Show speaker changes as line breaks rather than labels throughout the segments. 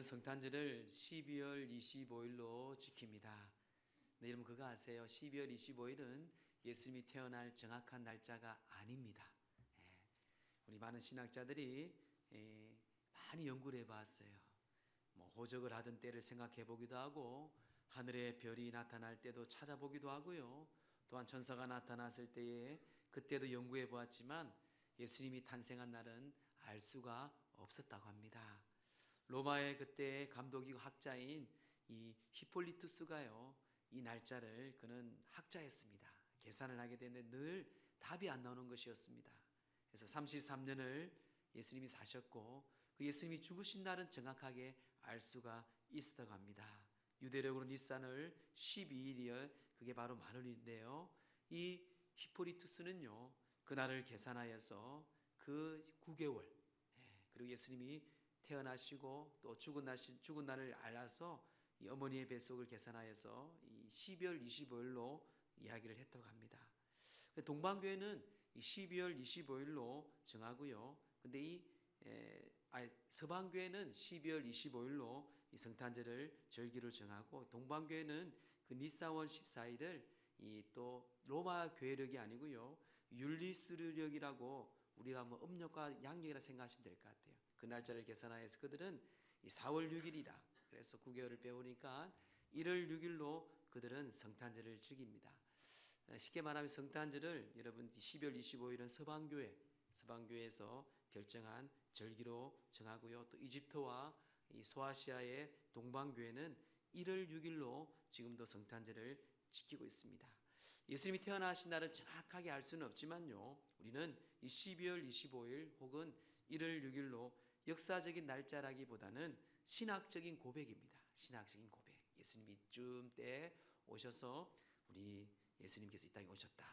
우리는 성탄절을 12월 25일로 지킵니다. 네, 여러분 그거 아세요? 12월 25일은 예수님이 태어날 정확한 날짜가 아닙니다. 예, 우리 많은 신학자들이 예, 많이 연구를 해봤어요. 뭐 호적을 하던 때를 생각해 보기도 하고 하늘에 별이 나타날 때도 찾아보기도 하고요. 또한 천사가 나타났을 때에 그때도 연구해 보았지만 예수님이 탄생한 날은 알 수가 없었다고 합니다. 로마의 그때 감독이고 학자인 이 히폴리투스가요 이 날짜를 그는 학자였습니다. 계산을 하게 되는데 늘 답이 안 나오는 것이었습니다. 그래서 33년을 예수님이 사셨고 그 예수님이 죽으신 날은 정확하게 알 수가 있었다고 합니다. 유대력으로 니산을 12일이요 그게 바로 만월인데요. 이 히포리투스는요 그날을 계산하여서 그 9개월 예, 그리고 예수님이 태어나시고 또 죽은 날 죽은 날을 알아서 이 어머니의 뱃속을 계산하여서 이 12월 25일로 이야기를 했다고 합니다. 동방교회는 이 12월 25일로 정하고요. 근데 이 에, 아, 서방교회는 12월 25일로 이 성탄절을 절기를 정하고 동방교회는 그 니사원 14일을 이 또 로마 교회력이 아니고요. 율리스르력이라고 우리가 뭐 음력과 양력이라 생각하시면 될 것 같아요. 그 날짜를 계산하여서 그들은 이 4월 6일이다. 그래서 9개월을 빼보니까 1월 6일로 그들은 성탄절을 즐깁니다. 어, 쉽게 말하면 성탄절을 여러분 12월 25일은 서방교회 서방교회에서 결정한 절기로 정하고요. 또 이집트와 이 소아시아의 동방교회는 1월 6일로 지금도 성탄절을 지키고 있습니다. 예수님이 태어나신 날은 정확하게 알 수는 없지만요. 우리는 이 12월 25일 혹은 1월 6일로 역사적인 날짜라기보다는 신학적인 고백입니다. 신학적인 고백. 예수님이 쯤 때 오셔서 우리 예수님께서 이 땅에 오셨다.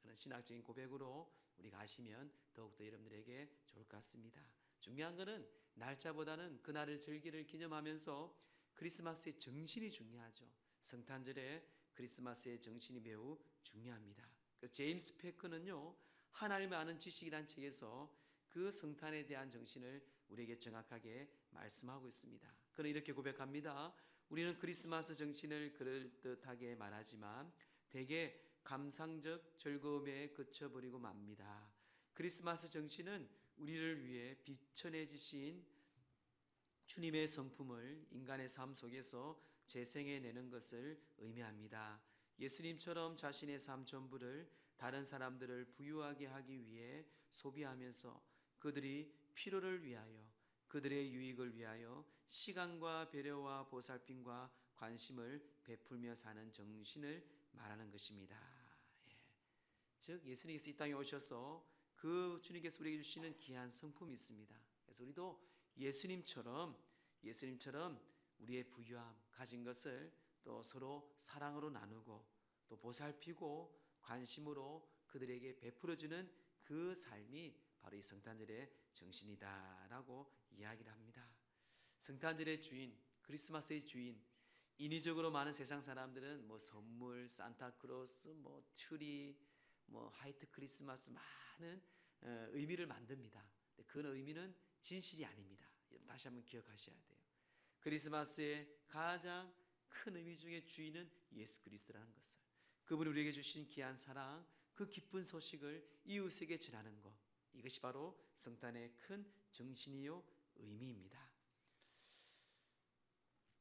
그런 신학적인 고백으로 우리가 아시면 더욱더 여러분들에게 좋을 것 같습니다. 중요한 것은 날짜보다는 그날을 절기를 기념하면서 크리스마스의 정신이 중요하죠. 성탄절에 크리스마스의 정신이 매우 중요합니다. 그래서 제임스 페커는요 하나님을 아는 지식이란 책에서 그 성탄에 대한 정신을 우리에게 정확하게 말씀하고 있습니다. 그는 이렇게 고백합니다. 우리는 크리스마스 정신을 그럴듯하게 말하지만 대개 감상적 즐거움에 그쳐버리고 맙니다. 크리스마스 정신은 우리를 위해 비천해지신 주님의 성품을 인간의 삶 속에서 재생해내는 것을 의미합니다. 예수님처럼 자신의 삶 전부를 다른 사람들을 부유하게 하기 위해 소비하면서 그들이 필요를 위하여 그들의 유익을 위하여 시간과 배려와 보살핌과 관심을 베풀며 사는 정신을 말하는 것입니다. 예. 즉 예수님께서 이 땅에 오셔서 그 주님께서 우리에게 주시는 귀한 성품이 있습니다. 그래서 우리도 예수님처럼 예수님처럼 우리의 부유함 가진 것을 또 서로 사랑으로 나누고 또 보살피고 관심으로 그들에게 베풀어주는 그 삶이 바로 이 성탄절의 정신이다라고 이야기를 합니다. 성탄절의 주인, 크리스마스의 주인, 인위적으로 많은 세상 사람들은 뭐 선물, 산타크로스, 뭐 트리, 뭐 화이트 크리스마스 많은 어, 의미를 만듭니다. 그 의미는 진실이 아닙니다. 다시 한번 기억하셔야 돼요. 크리스마스의 가장 큰 의미 중에 주인은 예수 그리스도라는 것을. 그분이 우리에게 주신 귀한 사랑, 그 기쁜 소식을 이웃에게 전하는 것. 이것이 바로 성탄의 큰 정신이요 의미입니다.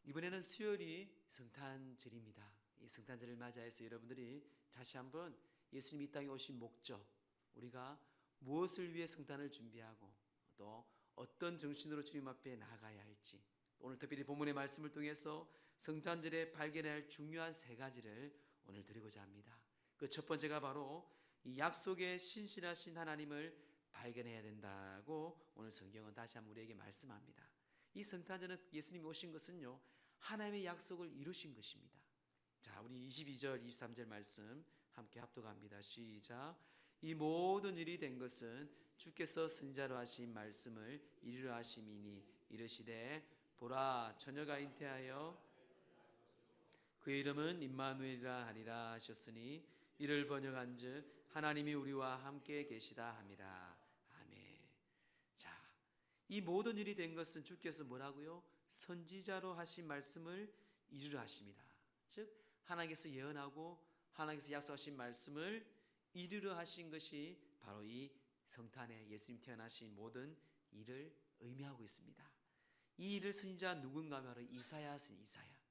이번에는 수요일이 성탄절입니다. 이 성탄절을 맞이해서 여러분들이 다시 한번 예수님이 이 땅에 오신 목적, 우리가 무엇을 위해 성탄을 준비하고 또 어떤 정신으로 주님 앞에 나가야 할지 오늘 특별히 본문의 말씀을 통해서 성탄절에 발견해야 할 중요한 세 가지를 오늘 드리고자 합니다. 그 첫 번째가 바로 이 약속의 신실하신 하나님을 발견해야 된다고 오늘 성경은 다시 한번 우리에게 말씀합니다. 이 성탄절은 예수님이 오신 것은요 하나님의 약속을 이루신 것입니다. 자, 우리 22절, 23절 말씀 함께 합독합니다. 시작. 이 모든 일이 된 것은 주께서 선자로 하신 말씀을 이루려 하심이니 이르시되 보라 처녀가 잉태하여 그의 이름은 임마누엘이라 하리라 하셨으니 이를 번역한즉 하나님이 우리와 함께 계시다 함이라. 이 모든 일이 된 것은 주께서 뭐라고요? 선지자로 하신 말씀을 이루려 하십니다. 즉 하나님께서 예언하고 하나님께서 약속하신 말씀을 이루려 하신 것이 바로 이 성탄에 예수님 태어나신 모든 일을 의미하고 있습니다. 이 일을 선지자 누군가 바로 이사야 선 이사야.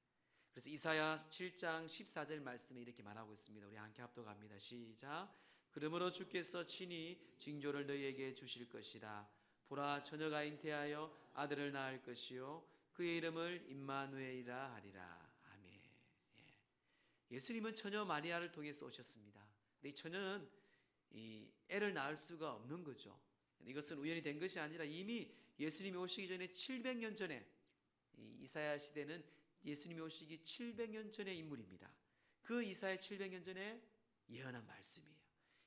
그래서 이사야 7장 14절 말씀에 이렇게 말하고 있습니다. 우리 함께 합독합니다. 시작. 그러므로 주께서 친히 징조를 너희에게 주실 것이라. 보라 처녀가 잉태하여 아들을 낳을 것이요 그의 이름을 임마누엘이라 하리라. 아멘. 예. 예수님은 처녀 마리아를 통해서 오셨습니다. 근데 이 처녀는 이 애를 낳을 수가 없는 거죠. 이것은 우연히 된 것이 아니라 이미 예수님이 오시기 전에 700년 전에 이 이사야 시대는 예수님이 오시기 700년 전의 인물입니다. 그 이사야 700년 전에 예언한 말씀이에요.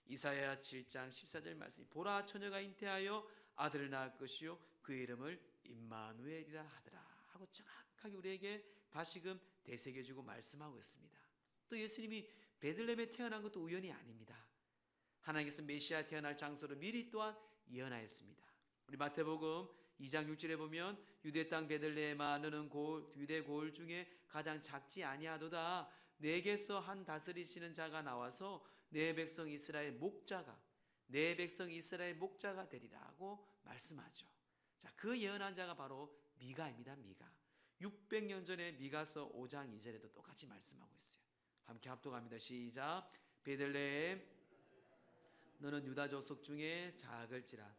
이사야 7장 14절 말씀. 보라 처녀가 잉태하여 아들을 낳을 것이요 그의 이름을 임마누엘이라 하더라 하고 정확하게 우리에게 다시금 되새겨주고 말씀하고 있습니다. 또 예수님이 베들레헴에 태어난 것도 우연이 아닙니다. 하나님께서 메시아 태어날 장소를 미리 또한 예언하였습니다. 우리 마태복음 2장 6절에 보면 유대 땅 베들레헴아 너는 고, 유대 고을 중에 가장 작지 아니하도다 내게서 한 다스리시는 자가 나와서 내 백성 이스라엘 목자가 내 백성 이스라엘 목자가 되리라고 말씀하죠. 자, 그 예언한 자가 바로 미가입니다. 미가. 600년 전에 미가서 5장 2절에도 똑같이 말씀하고 있어요. 함께 합독합니다. 시작. 베들레헴 너는 유다 족속 중에 작을지라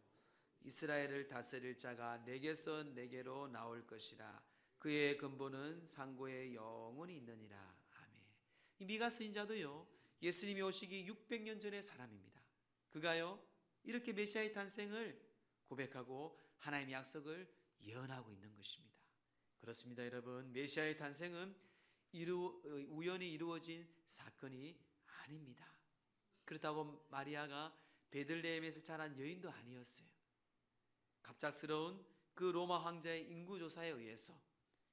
이스라엘을 다스릴 자가 내게서 내게로 나올 것이라 그의 근본은 상고의 영원히 있느니라 아멘. 이 미가 서 인자도요 예수님이 오시기 600년 전의 사람입니다. 그가요 이렇게 메시아의 탄생을 고백하고 하나님의 약속을 예언하고 있는 것입니다. 그렇습니다, 여러분. 메시아의 탄생은 이루, 우연히 이루어진 사건이 아닙니다. 그렇다고 마리아가 베들레헴에서 자란 여인도 아니었어요. 갑작스러운 그 로마 황제의 인구 조사에 의해서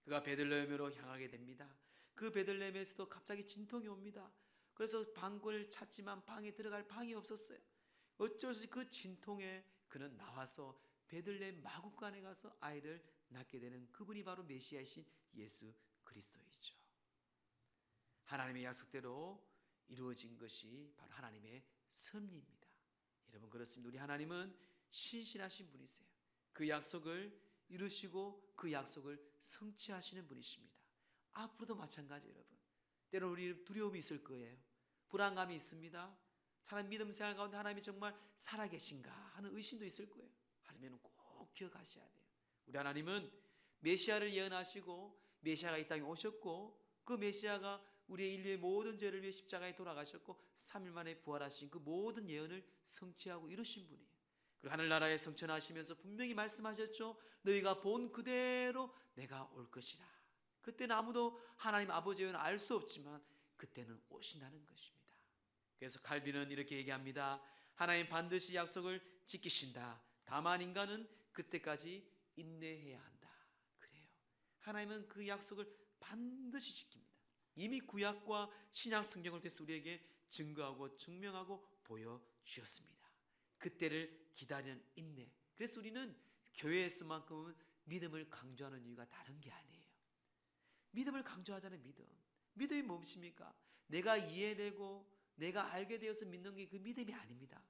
그가 베들레헴으로 향하게 됩니다. 그 베들레헴에서도 갑자기 진통이 옵니다. 그래서 방을 찾지만 방에 들어갈 방이 없었어요. 어쩔 수 없이 그 진통에 그는 나와서 베들레헴 마국간에 가서 아이를 낳게 되는 그분이 바로 메시아이신 예수 그리스도이죠. 하나님의 약속대로 이루어진 것이 바로 하나님의 섭리입니다. 여러분 그렇습니다. 우리 하나님은 신실하신 분이세요. 그 약속을 이루시고 그 약속을 성취하시는 분이십니다. 앞으로도 마찬가지 여러분. 때로 우리 두려움이 있을 거예요. 불안감이 있습니다. 사람 믿음 생활 가운데 하나님이 정말 살아계신가 하는 의심도 있을 거예요. 하지만 꼭 기억하셔야 돼요. 우리 하나님은 메시아를 예언하시고 메시아가 이 땅에 오셨고 그 메시아가 우리의 인류의 모든 죄를 위해 십자가에 돌아가셨고 3일 만에 부활하신 그 모든 예언을 성취하고 이루신 분이에요. 그리고 하늘나라에 성천하시면서 분명히 말씀하셨죠. 너희가 본 그대로 내가 올 것이라. 그때는 아무도 하나님 아버지의 은알 수 없지만 그때는 오신다는 것입니다. 그래서 칼빈은 이렇게 얘기합니다. 하나님 반드시 약속을 지키신다. 다만 인간은 그때까지 인내해야 한다. 그래요. 하나님은 그 약속을 반드시 지킵니다. 이미 구약과 신약 성경을 통해서 우리에게 증거하고 증명하고 보여주셨습니다. 그때를 기다리는 인내. 그래서 우리는 교회에서만큼은 믿음을 강조하는 이유가 다른 게 아니에요. 믿음을 강조하자는 믿음. 믿음이 무엇입니까? 내가 이해되고 내가 알게 되어서 믿는 게 그 믿음이 아닙니다.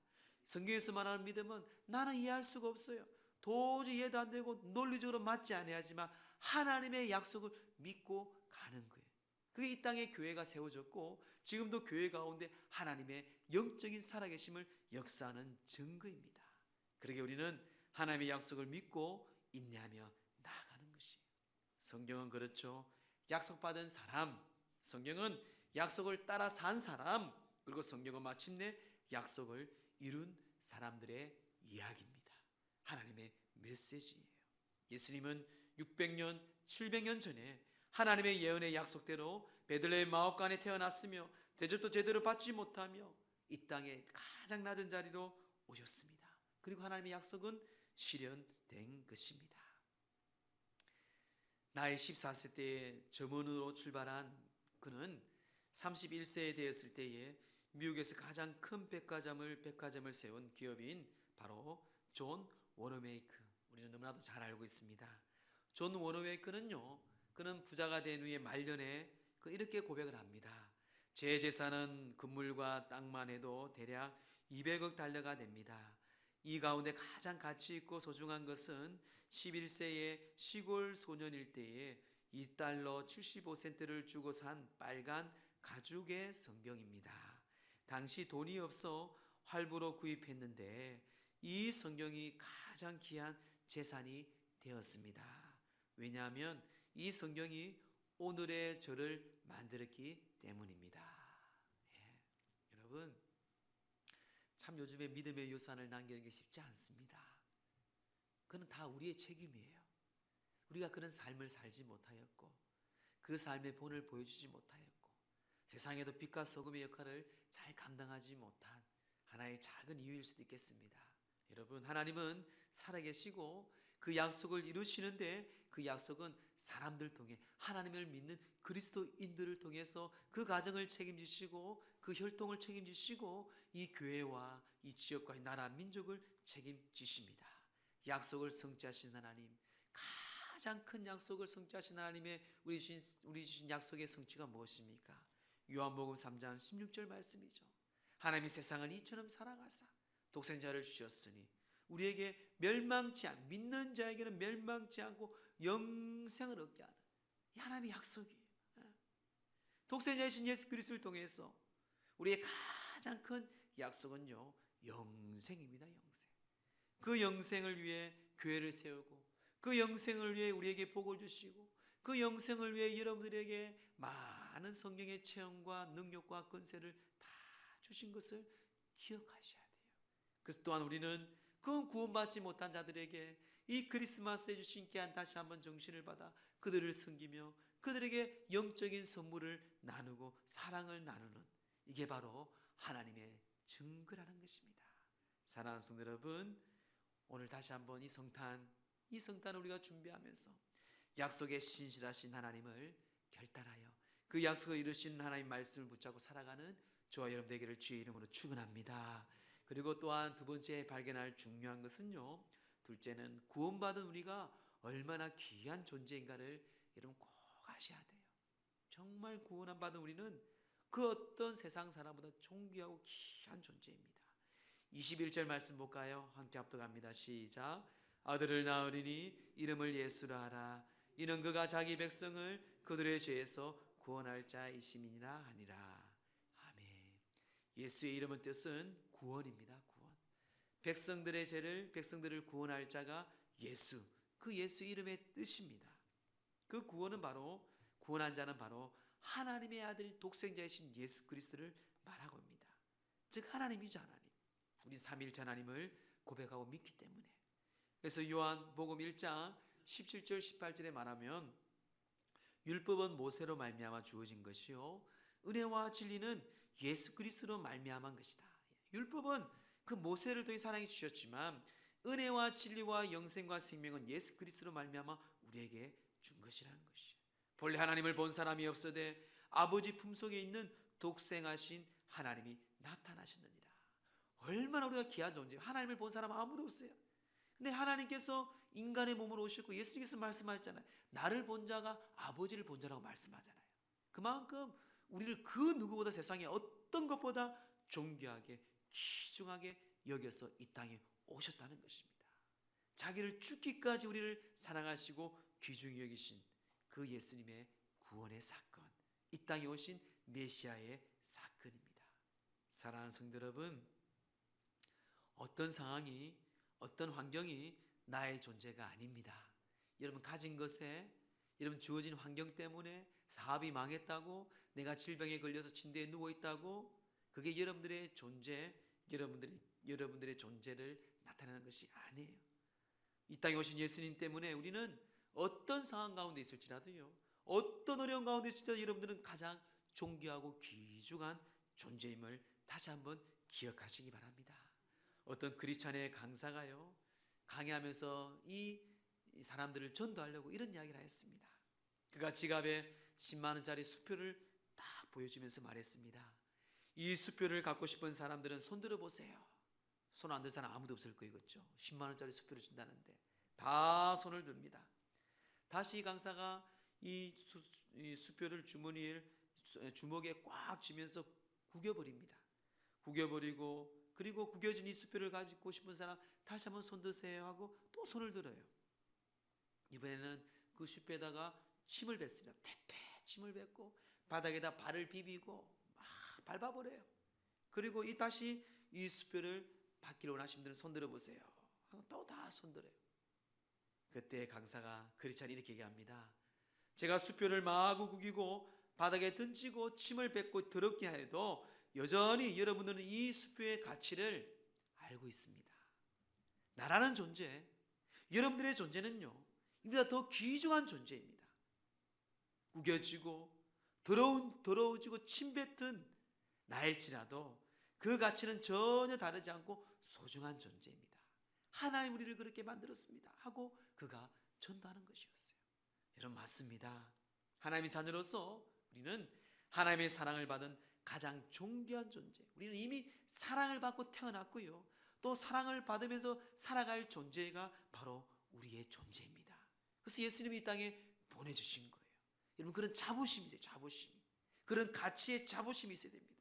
성경에서 말하는 믿음은 나는 이해할 수가 없어요. 도저히 이해도 안 되고 논리적으로 맞지 아니하지만 하나님의 약속을 믿고 가는 거예요. 그게 이 땅에 교회가 세워졌고 지금도 교회 가운데 하나님의 영적인 살아계심을 역사하는 증거입니다. 그러게 우리는 하나님의 약속을 믿고 인내하며 나아가는 것이에요. 성경은 그렇죠. 약속받은 사람, 성경은 약속을 따라 산 사람, 그리고 성경은 마침내 약속을 이룬 사람들의 이야기입니다. 하나님의 메시지예요. 예수님은 600년, 700년 전에 하나님의 예언의 약속대로 베들레헴 마옥간에 태어났으며 대접도 제대로 받지 못하며 이 땅의 가장 낮은 자리로 오셨습니다. 그리고 하나님의 약속은 실현된 것입니다. 나이 14세 때에 점원으로 출발한 그는 31세에 되었을 때에 미국에서 가장 큰 백화점을 백화점을 세운 기업인 바로 존 워너메이크 우리는 너무나도 잘 알고 있습니다. 존 워너웨이크는요. 그는 부자가 된 후에 말년에 그 이렇게 고백을 합니다. 제 재산은 건물과 땅만 해도 대략 200억 달러가 됩니다. 이 가운데 가장 가치 있고 소중한 것은 11세의 시골 소년일 때에 2달러 75센트를 주고 산 빨간 가죽의 성경입니다. 당시 돈이 없어 할부로 구입했는데 이 성경이 가장 귀한 재산이 되었습니다. 왜냐하면 이 성경이 오늘의 저를 만들었기 때문입니다. 예. 여러분, 참 요즘에 믿음의 유산을 남기는 게 쉽지 않습니다. 그는 다 우리의 책임이에요. 우리가 그런 삶을 살지 못하였고, 그 삶의 본을 보여주지 못하였고, 세상에도 빛과 소금의 역할을 잘 감당하지 못한 하나의 작은 이유일 수도 있겠습니다. 여러분, 하나님은 살아계시고 그 약속을 이루시는데 그 약속은 사람들 통해 하나님을 믿는 그리스도인들을 통해서 그 가정을 책임지시고 그 혈통을 책임지시고 이 교회와 이 지역과 이 나라 민족을 책임지십니다. 약속을 성취하신 하나님 가장 큰 약속을 성취하신 하나님의 우리 주신 우리 주신 약속의 성취가 무엇입니까? 요한복음 3장 16절 말씀이죠. 하나님이 세상을 이처럼 사랑하사 독생자를 주셨으니 우리에게 멸망치 않 믿는 자에게는 멸망치 않고 영생을 얻게 하는 이 하나님의 약속이에요. 예. 독생자이신 예수 그리스도를 통해서 우리의 가장 큰 약속은요 영생입니다. 영생. 그 영생을 위해 교회를 세우고 그 영생을 위해 우리에게 복을 주시고 그 영생을 위해 여러분들에게 많은 성경의 체험과 능력과 권세를 다 주신 것을 기억하셔야 돼요. 그래서 또한 우리는 그 구원받지 못한 자들에게 이 크리스마스에 주신 기한 다시 한번 정신을 받아 그들을 섬기며 그들에게 영적인 선물을 나누고 사랑을 나누는 이게 바로 하나님의 증거라는 것입니다. 사랑하는 성도 여러분, 오늘 다시 한번 이 성탄, 이 성탄을 우리가 준비하면서 약속에 신실하신 하나님을 결단하여 그 약속을 이루신 하나님 말씀을 붙잡고 살아가는 저와 여러분 되기를 주의 이름으로 축원합니다. 그리고 또한 두 번째 발견할 중요한 것은요. 둘째는 구원받은 우리가 얼마나 귀한 존재인가를 여러분 꼭 아셔야 돼요. 정말 구원 받은 우리는 그 어떤 세상 사람보다 존귀하고 귀한 존재입니다. 21절 말씀 볼까요? 함께 합독합니다. 시작. 아들을 낳으리니 이름을 예수라 하라. 이는 그가 자기 백성을 그들의 죄에서 구원할 자이심이니라 하니라. 아멘. 예수의 이름은 뜻은 구원입니다. 구원. 백성들의 죄를 백성들을 구원할 자가 예수. 그 예수 이름의 뜻입니다. 그 구원은 바로 구원한 자는 바로 하나님의 아들 독생자이신 예수 그리스도를 말하고 입니다. 즉 하나님이죠 하나님. 우리 삼일체 하나님을 고백하고 믿기 때문에. 그래서 요한복음 1장 17절 18절에 말하면 율법은 모세로 말미암아 주어진 것이요 은혜와 진리는 예수 그리스도로 말미암은 것이다. 율법은 그 모세를 통해 사랑해 주셨지만 은혜와 진리와 영생과 생명은 예수 그리스도로 말미암아 우리에게 준 것이라는 것이. 본래 하나님을 본 사람이 없어되 아버지 품속에 있는 독생하신 하나님이 나타나셨느니라. 얼마나 우리가 귀한 존재. 하나님을 본 사람 아무도 없어요. 근데 하나님께서 인간의 몸으로 오셨고 예수님께서 말씀하셨잖아요. 나를 본 자가 아버지를 본 자라고 말씀하잖아요. 그만큼 우리를 그 누구보다 세상에 어떤 것보다 존귀하게 귀중하게 여겨서 이 땅에 오셨다는 것입니다. 자기를 죽기까지 우리를 사랑하시고 귀중히 여기신 그 예수님의 구원의 사건, 이 땅에 오신 메시아의 사건입니다. 사랑하는 성도 여러분, 어떤 상황이 어떤 환경이 나의 존재가 아닙니다. 여러분 가진 것에 여러분 주어진 환경 때문에 사업이 망했다고 내가 질병에 걸려서 침대에 누워 있다고 그게 여러분들의 존재, 여러분들의 여러분들의 존재를 나타내는 것이 아니에요. 이 땅에 오신 예수님 때문에 우리는 어떤 상황 가운데 있을지라도요. 어떤 어려운 가운데 있을지라도 여러분들은 가장 존귀하고 귀중한 존재임을 다시 한번 기억하시기 바랍니다. 어떤 크리스찬의 강사가요. 강의하면서 이 사람들을 전도하려고 이런 이야기를 하였습니다. 그가 지갑에 10만 원짜리 수표를 딱 보여주면서 말했습니다. 이 수표를 갖고 싶은 사람들은 손 들어 보세요. 손 안 들 사람 아무도 없을 거예요, 그렇죠? 10만 원짜리 수표를 준다는데 다 손을 듭니다. 다시 이 강사가 이, 수, 이 수표를 주머니에 수- 주먹에 꽉 쥐면서 구겨버립니다. 구겨버리고 그리고 구겨진 이 수표를 가지고 싶은 사람 다시 한번 손 드세요 하고 또 손을 들어요. 이번에는 그 수표에다가 침을 뱉습니다. 태태 침을 뱉고 바닥에다 발을 비비고 막 밟아버려요. 그리고 이 다시 이 수표를 받기로 원하시는 분들은 손 들어보세요. 하고 또 다 손 들어요. 그때 강사가 그리찬 이렇게 얘기합니다. 제가 수표를 마구 구기고 바닥에 던지고 침을 뱉고 더럽게 해도 여전히 여러분들은 이 수표의 가치를 알고 있습니다. 나라는 존재, 여러분들의 존재는요, 이보다 더 귀중한 존재입니다. 구겨지고 더러운 더러워지고 침 뱉은 나일지라도 그 가치는 전혀 다르지 않고 소중한 존재입니다. 하나님 우리를 그렇게 만들었습니다. 하고 그가 전도하는 것이었어요. 여러분 맞습니다. 하나님의 자녀로서 우리는 하나님의 사랑을 받은 가장 존귀한 존재. 우리는 이미 사랑을 받고 태어났고요. 또 사랑을 받으면서 살아갈 존재가 바로 우리의 존재입니다. 그래서 예수님이 이 땅에 보내주신 거예요. 여러분 그런 자부심이 있어요. 자부심. 그런 가치의 자부심이 있어야 됩니다.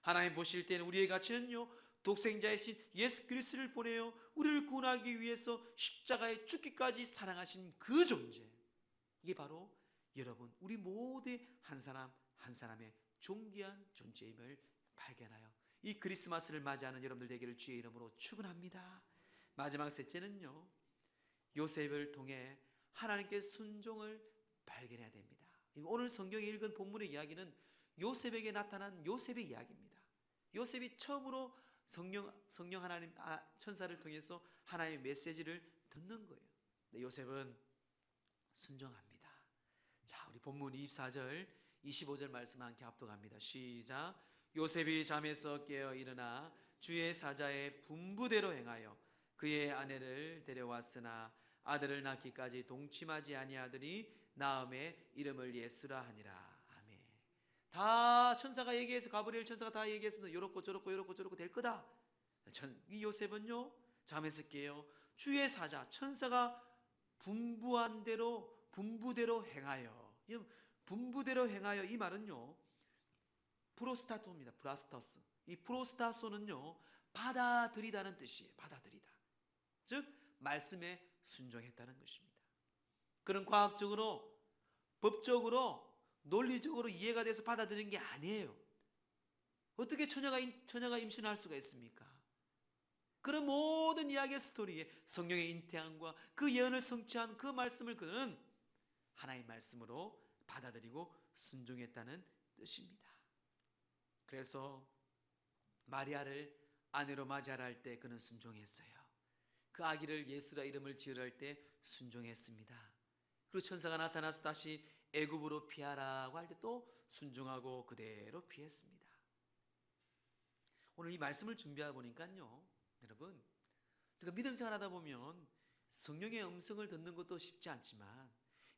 하나님 보실 때는 우리의 가치는요. 독생자이신 예수 그리스도를 보내어 우리를 구원하기 위해서 십자가에 죽기까지 사랑하신 그 존재. 이게 바로 여러분 우리 모두의 한 사람 한 사람의 존귀한 존재임을 발견하여 이 크리스마스를 맞이하는 여러분들 되기를 주의 이름으로 축원합니다. 마지막 셋째는요. 요셉을 통해 하나님께 순종을 발견해야 됩니다. 오늘 성경에 읽은 본문의 이야기는 요셉에게 나타난 요셉의 이야기입니다. 요셉이 처음으로 성령 성령 하나님 아, 천사를 통해서 하나님의 메시지를 듣는 거예요. 요셉은 순종합니다. 자, 우리 본문 24절, 25절 말씀 함께 합독합니다. 시작. 요셉이 잠에서 깨어 일어나 주의 사자의 분부대로 행하여 그의 아내를 데려왔으나 아들을 낳기까지 동침하지 아니하더니 나음의 이름을 예수라 하니라. 아멘. 다 천사가 얘기해서 가브리엘 천사가 다 얘기했습니다. 요렇고 저렇고 요렇고 저렇고 될 거다. 전, 이 요셉은요 잠에서 깨요 주의 사자 천사가 분부한 대로 분부대로 행하여 이 분부대로 행하여 이 말은요 프로스타토입니다. 프라스터스. 이 프로스타소는요 받아들이다는 뜻이에요. 받아들이다. 즉 말씀에 순종했다는 것입니다. 그런 과학적으로 법적으로 논리적으로 이해가 돼서 받아들인 게 아니에요. 어떻게 처녀가 임- 처녀가 임신할 수가 있습니까? 그런 모든 이야기의 스토리에 성령의 인태함과 그 예언을 성취한 그 말씀을 그는 하나의 말씀으로 받아들이고 순종했다는 뜻입니다. 그래서 마리아를 아내로 맞이하라 할 때 그는 순종했어요. 그 아기를 예수라 이름을 지으라 할 때 순종했습니다. 그리고 천사가 나타나서 다시 애굽으로 피하라고 할 때 또 순종하고 그대로 피했습니다. 오늘 이 말씀을 준비하다 보니까요. 여러분, 우리가 믿음 생활하다 보면 성령의 음성을 듣는 것도 쉽지 않지만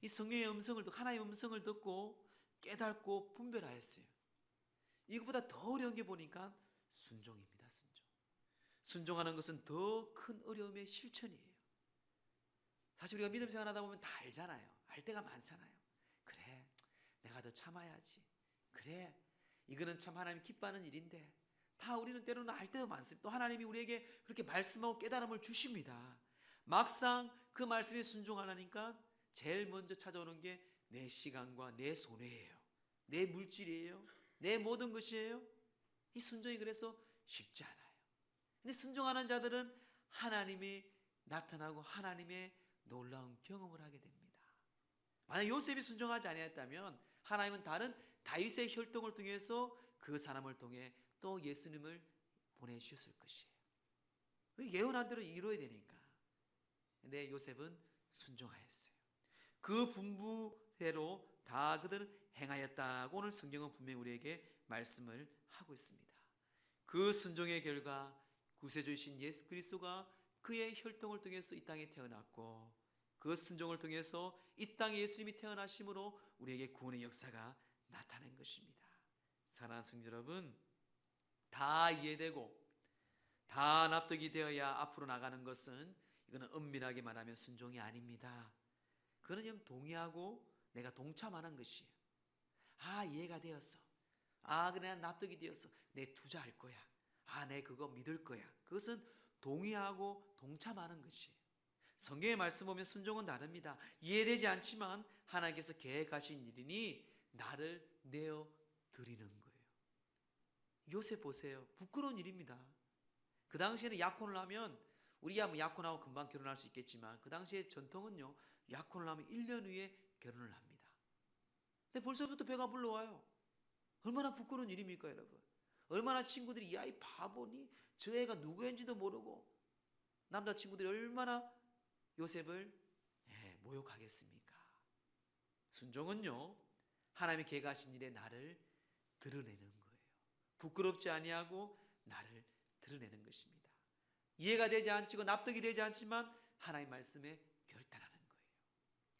이 성령의 음성을 듣고 하나님의 음성을 듣고 깨닫고 분별하였어요. 이것보다 더 어려운 게 보니까 순종입니다. 순종. 순종하는 것은 더 큰 어려움의 실천이에요. 사실 우리가 믿음 생활하다 보면 다 알잖아요. 알 때가 많잖아요. 그래, 내가 더 참아야지. 그래, 이거는 참 하나님 기뻐하는 일인데 다 우리는 때로는 알 때도 많습니다. 또 하나님이 우리에게 그렇게 말씀하고 깨달음을 주십니다. 막상 그 말씀에 순종하려니까 제일 먼저 찾아오는 게 내 시간과 내 손해예요. 내 물질이에요. 내 모든 것이에요. 이 순종이 그래서 쉽지 않아요. 근데 순종하는 자들은 하나님이 나타나고 하나님의 놀라운 경험을 하게 됩니다. 만약 요셉이 순종하지 아니했다면 하나님은 다른 다윗의 혈통을 통해서 그 사람을 통해 또 예수님을 보내주셨을 것이에요. 예언한 대로 이루어야 되니까. 근데 요셉은 순종하였어요. 그 분부대로 다 그들은 행하였다고 오늘 성경은 분명히 우리에게 말씀을 하고 있습니다. 그 순종의 결과 구세주이신 예수 그리스도가 그의 혈통을 통해서 이 땅에 태어났고 그 순종을 통해서 이 땅에 예수님이 태어나심으로 우리에게 구원의 역사가 나타난 것입니다. 사랑하는 성도 여러분, 다 이해되고 다 납득이 되어야 앞으로 나가는 것은 이거는 엄밀하게 말하면 순종이 아닙니다. 그는 좀 동의하고 내가 동참하는 것이에요. 아 이해가 되었어. 아 그래 난 납득이 되었어. 내 투자할 거야. 아 내 그거 믿을 거야. 그것은 동의하고 동참하는 것이에요. 성경의 말씀 보면 순종은 다릅니다. 이해되지 않지만 하나님께서 계획하신 일이니 나를 내어 드리는 거예요. 요새 보세요. 부끄러운 일입니다. 그 당시에는 약혼을 하면 우리야 뭐 약혼하고 금방 결혼할 수 있겠지만 그 당시에 전통은요. 약혼을 하면 1년 후에 결혼을 합니다. 근데 벌써부터 배가 불러와요. 얼마나 부끄러운 일입니까, 여러분? 얼마나 친구들이 이 아이 바보니 저 애가 누구인지도 모르고 남자친구들이 얼마나 요셉을 예, 모욕하겠습니까? 순종은요 하나님의 계획하신 일에 나를 드러내는 거예요. 부끄럽지 아니하고 나를 드러내는 것입니다. 이해가 되지 않고 납득이 되지 않지만 하나님 말씀에 결단하는 거예요.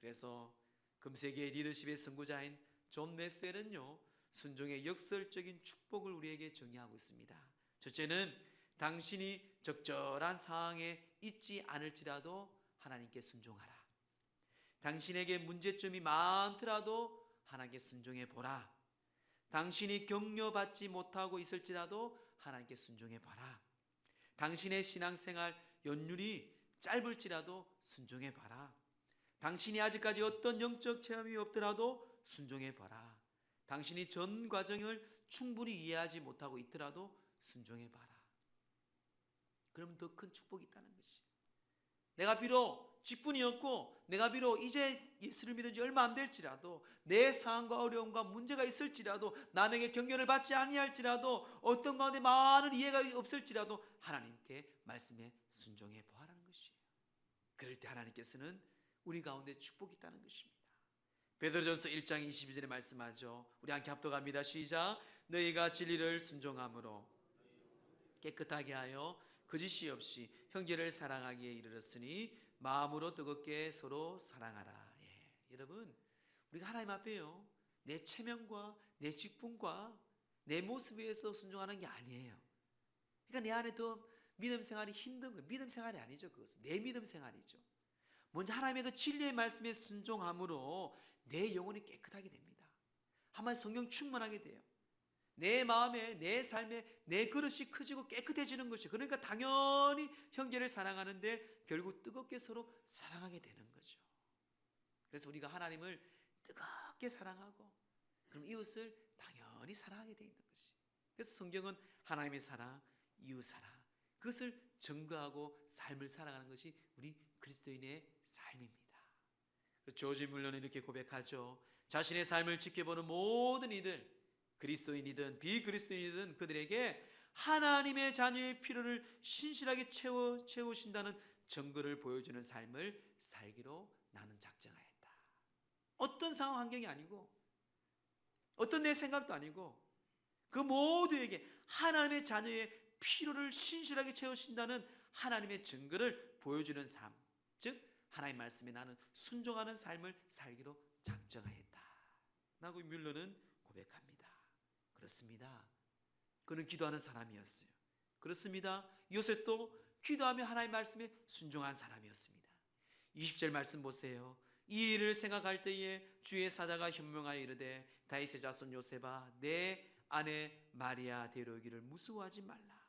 그래서 금세기의 리더십의 선구자인 존 메스웰은요 순종의 역설적인 축복을 우리에게 정의하고 있습니다. 첫째는 당신이 적절한 상황에 있지 않을지라도 하나님께 순종하라. 당신에게 문제점이 많더라도 하나님께 순종해 보라. 당신이 격려받지 못하고 있을지라도 하나님께 순종해 봐라. 당신의 신앙생활 연륜이 짧을지라도 순종해 봐라. 당신이 아직까지 어떤 영적 체험이 없더라도 순종해 봐라. 당신이 전 과정을 충분히 이해하지 못하고 있더라도 순종해 봐라. 그러면 더 큰 축복이 있다는 것이. 내가 비록 직분이었고 내가 비록 이제 예수를 믿은 지 얼마 안 될지라도 내 상황과 어려움과 문제가 있을지라도 남에게 격려를 받지 아니할지라도 어떤 가운데 많은 이해가 없을지라도 하나님께 말씀에 순종해 보아라는 것이에요. 그럴 때 하나님께서는 우리 가운데 축복이 있다는 것입니다. 베드로전서 1장 22절에 말씀하죠. 우리 함께 합독합니다. 시작. 너희가 진리를 순종함으로 깨끗하게 하여 거짓이 없이 형제를 사랑하기에 이르렀으니 마음으로 뜨겁게 서로 사랑하라. 예, 여러분, 우리가 하나님 앞에요. 내 체면과 내 직분과 내 모습 위해서 순종하는 게 아니에요. 그러니까 내 안에 더 믿음 생활이 힘든 거예요. 믿음 생활이 아니죠. 그것은 내 믿음 생활이죠. 먼저 하나님의 그 진리의 말씀에 순종함으로 내 영혼이 깨끗하게 됩니다. 한마디 성령 충만하게 돼요. 내 마음에 내 삶에 내 그릇이 커지고 깨끗해지는 것이 그러니까 당연히 형제를 사랑하는데 결국 뜨겁게 서로 사랑하게 되는 거죠. 그래서 우리가 하나님을 뜨겁게 사랑하고 그럼 이웃을 당연히 사랑하게 돼 있는 것이. 그래서 성경은 하나님의 사랑, 이웃 사랑 그것을 증거하고 삶을 살아가는 것이 우리 그리스도인의 삶입니다. 조지 물론은 이렇게 고백하죠. 자신의 삶을 지켜보는 모든 이들 그리스도인이든 비그리스도인이든 그들에게 하나님의 자녀의 필요를 신실하게 채워 채우신다는 증거를 보여주는 삶을 살기로 나는 작정하였다. 어떤 상황 환경이 아니고 어떤 내 생각도 아니고 그 모두에게 하나님의 자녀의 필요를 신실하게 채우신다는 하나님의 증거를 보여주는 삶, 즉 하나님 말씀에 나는 순종하는 삶을 살기로 작정하였다. 라고 뮬러는 고백합니다. 그렇습니다. 그는 기도하는 사람이었어요. 그렇습니다. 요셉도 기도하며 하나님 말씀에 순종한 사람이었습니다. 20절 말씀 보세요. 이 일을 생각할 때에 주의 사자가 현명하여 이르되 다윗의 자손 요셉아 내 아내 마리아 데려오기를 무서워하지 말라.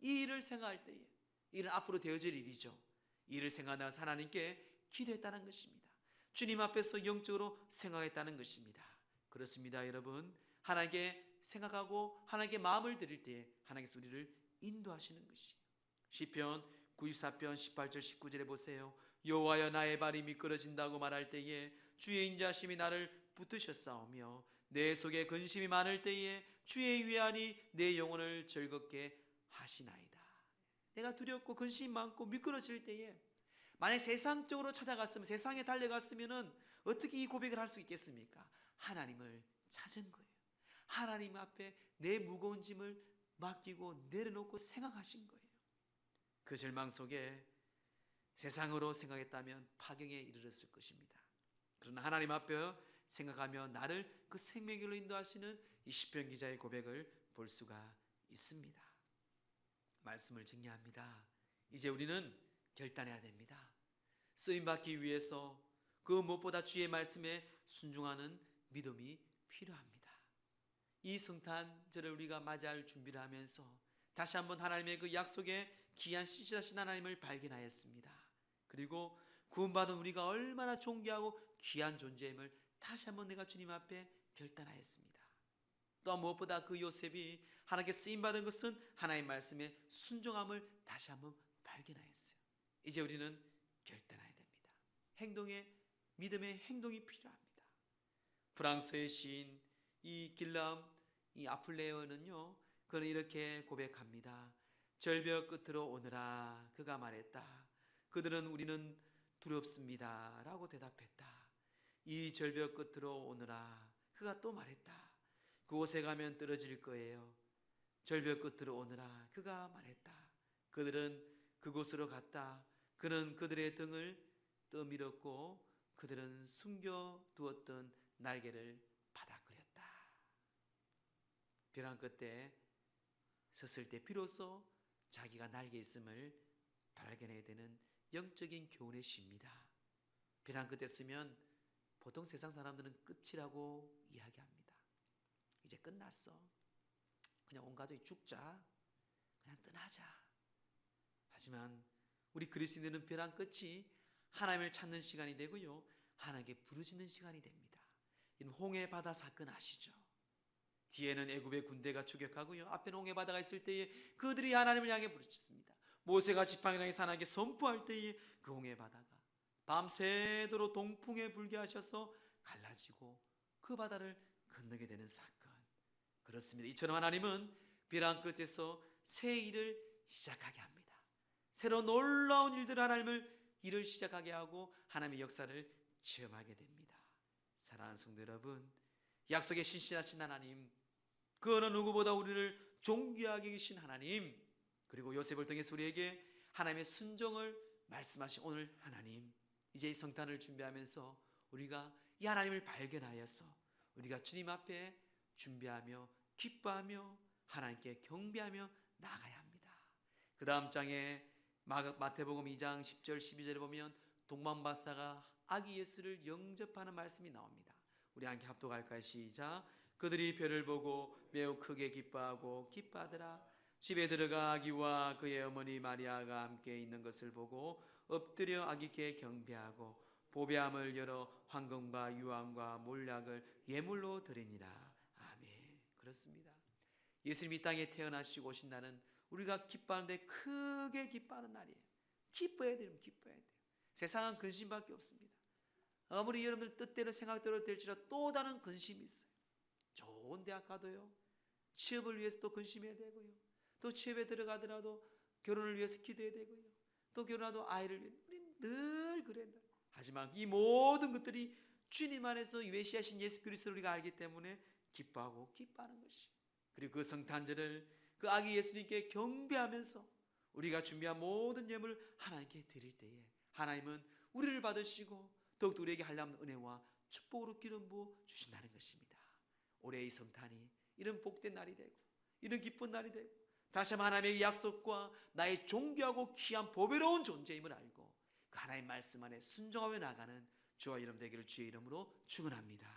이 일을 생각할 때에 일은 앞으로 되어질 일이죠. 이 일을 생각하면서 하나님께 기도했다는 것입니다. 주님 앞에서 영적으로 생각했다는 것입니다. 그렇습니다, 여러분. 하나님께 생각하고 하나님께 마음을 드릴 때 하나님께서 우리를 인도하시는 것이. 시편 94편 18절 19절에 보세요. 여호와여 나의 발이 미끄러진다고 말할 때에 주의 인자심이 나를 붙드셨사오며 내 속에 근심이 많을 때에 주의 위안이 내 영혼을 즐겁게 하시나이다. 내가 두렵고 근심이 많고 미끄러질 때에 만약 세상적으로 찾아갔으면 세상에 달려갔으면은 어떻게 이 고백을 할 수 있겠습니까? 하나님을 찾은 거예요. 하나님 앞에 내 무거운 짐을 맡기고 내려놓고 생각하신 거예요. 그 절망 속에 세상으로 생각했다면 파경에 이르렀을 것입니다. 그러나 하나님 앞에 생각하며 나를 그 생명길로 인도하시는 이 시편 기자의 고백을 볼 수가 있습니다. 말씀을 정리합니다. 이제 우리는 결단해야 됩니다. 쓰임 받기 위해서 그 무엇보다 주의 말씀에 순종하는 믿음이 필요합니다. 이 성탄절을 우리가 맞이할 준비를 하면서 다시 한번 하나님의 그 약속에 귀한 씨앗신 하나님을 발견하였습니다. 그리고 구원받은 우리가 얼마나 존귀하고 귀한 존재임을 다시 한번 내가 주님 앞에 결단하였습니다. 또 무엇보다 그 요셉이 하나님께 쓰임 받은 것은 하나님의 말씀에 순종함을 다시 한번 발견하였어요. 이제 우리는 결단해야 됩니다. 행동에 믿음의 행동이 필요합니다. 프랑스의 시인 이 길람 이 아플레어는요. 그는 이렇게 고백합니다. 절벽 끝으로 오너라 그가 말했다. 그들은 우리는 두렵습니다 라고 대답했다. 이 절벽 끝으로 오너라 그가 또 말했다. 그곳에 가면 떨어질 거예요. 절벽 끝으로 오너라 그가 말했다. 그들은 그곳으로 갔다. 그는 그들의 등을 떠밀었고 그들은 숨겨 두었던 날개를. 벼랑 끝에 섰을 때 비로소 자기가 날개 있음을 발견해야 되는 영적인 교훈의 시입니다. 벼랑 끝에 쓰면 보통 세상 사람들은 끝이라고 이야기합니다. 이제 끝났어. 그냥 온 가족이 죽자. 그냥 떠나자. 하지만 우리 그리스도인들은 벼랑 끝이 하나님을 찾는 시간이 되고요. 하나님께 부르짖는 시간이 됩니다. 이 홍해 바다 사건 아시죠? 뒤에는 애굽의 군대가 추격하고요. 앞에는 홍해 바다가 있을 때에 그들이 하나님을 향해 부르짖습니다. 모세가 지팡이를 향해 하나님께 선포할 때에 그 홍해 바다가 밤새도록 동풍에 불게 하셔서 갈라지고 그 바다를 건너게 되는 사건. 그렇습니다. 이처럼 하나님은 벼랑 끝에서 새 일을 시작하게 합니다. 새로 놀라운 일들 하나님을 일을 시작하게 하고 하나님의 역사를 체험하게 됩니다. 사랑하는 성도 여러분, 약속의 신실하신 하나님, 그 어느 누구보다 우리를 존귀하게 계신 하나님, 그리고 요셉을 통해서 우리에게 하나님의 순종을 말씀하신 오늘 하나님, 이제 이 성탄을 준비하면서 우리가 이 하나님을 발견하여서 우리가 주님 앞에 준비하며 기뻐하며 하나님께 경배하며 나가야 합니다. 그 다음 장에 마태복음 2장 10절 12절에 보면 동방바사가 아기 예수를 영접하는 말씀이 나옵니다. 우리 함께 합독할까요? 시작. 그들이 별을 보고 매우 크게 기뻐하고 기뻐하더라. 집에 들어가 아기와 그의 어머니 마리아가 함께 있는 것을 보고 엎드려 아기께 경배하고 보배함을 열어 황금과 유황과 몰약을 예물로 드리니라. 아멘. 그렇습니다. 예수님이 땅에 태어나시고 오신 날은 우리가 기뻐하는데 크게 기뻐하는 날이에요. 기뻐해야 되면 기뻐해야 돼요. 세상은 근심밖에 없습니다. 아무리 여러분들 뜻대로 생각대로 될지라도 또 다른 근심이 있어요. 좋은 대학 가도요. 취업을 위해서 또 근심해야 되고요. 또 취업에 들어가더라도 결혼을 위해서 기도해야 되고요. 또 결혼하도 아이를 위해 우리 늘 그래. 하지만 이 모든 것들이 주님 안에서 외시하신 예수 그리스도를 우리가 알기 때문에 기뻐하고 기뻐하는 것이. 그리고 그 성탄절을 그 아기 예수님께 경배하면서 우리가 준비한 모든 예물 하나님께 드릴 때에 하나님은 우리를 받으시고 더욱더 우리에게 하려는 은혜와 축복으로 기름 부어 주신다는 것입니다. 올해의 성탄이 이런 복된 날이 되고 이런 기쁜 날이 되고 다시 하나님의 약속과 나의 존귀하고 귀한 보배로운 존재임을 알고 그 하나님 말씀 안에 순종하며 나가는 주와 여러분 되기를 주의 이름으로 축원합니다.